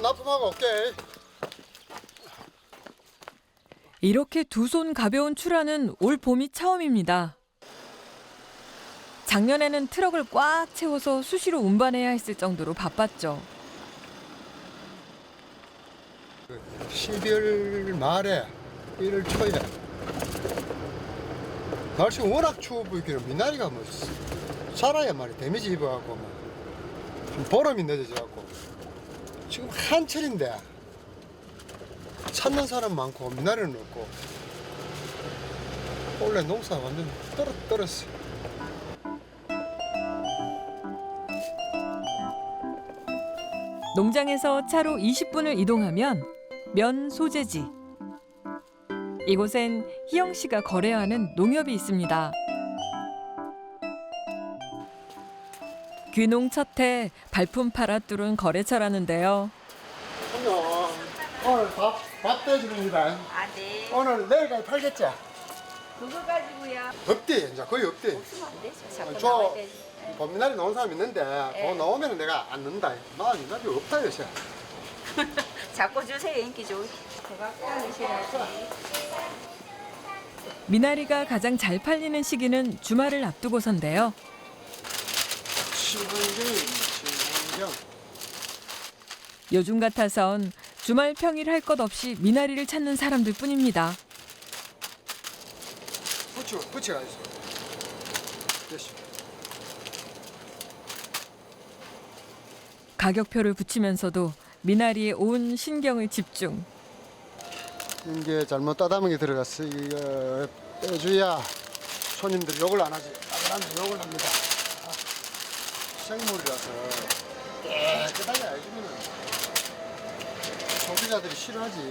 얼른 납품하고 올게. 이렇게 두 손 가벼운 출하는 올 봄이 처음입니다. 작년에는 트럭을 꽉 채워서 수시로 운반해야 했을 정도로 바빴죠. 12월 말에 1월 초에 날씨가 워낙 추워 보이기는 미나리가 뭐 살아야 말이 데미지 입어갖고 뭐좀 보름이 늦어져갖고 지금 한철인데 찾는 사람 많고 미나리는 없고 원래 농사 완전 떨어 떨었어. 농장에서 차로 20분을 이동하면 면 소재지. 이곳엔 희영 씨가 거래하는 농협이 있습니다. 귀농 첫해 발품 팔아 뚫은 거래처라는데요. 오늘 오늘 밥밥 떼주는이다. 아, 네. 오늘 내일까지 팔겠지? 그거 가지고요. 없대 이제 거의 없대. 없으면 안 되죠. 자꾸 저- 나와야 되지. 놓은 사람 있는데 예. 그거 나오면 내가 안 넣는다. 나 미나리 없다 요새. 자꾸 주세요, 인기 좋. 그거. 미나리가 가장 잘 팔리는 시기는 주말을 앞두고선데요. 신혼경. 요즘 같아선 주말 평일 할 것 없이 미나리를 찾는 사람들 뿐입니다. 부추 부추가 있어. 됐어. 가격표를 붙이면서도 미나리에 온 신경을 집중. 이게 잘못 따담은 게 들어갔어. 이거 빼줘야 손님들 욕을 안 하지. 따담하면 욕을 합니다. 아, 생물이라서 깨끗하게 알주면은 소비자들이 싫어하지.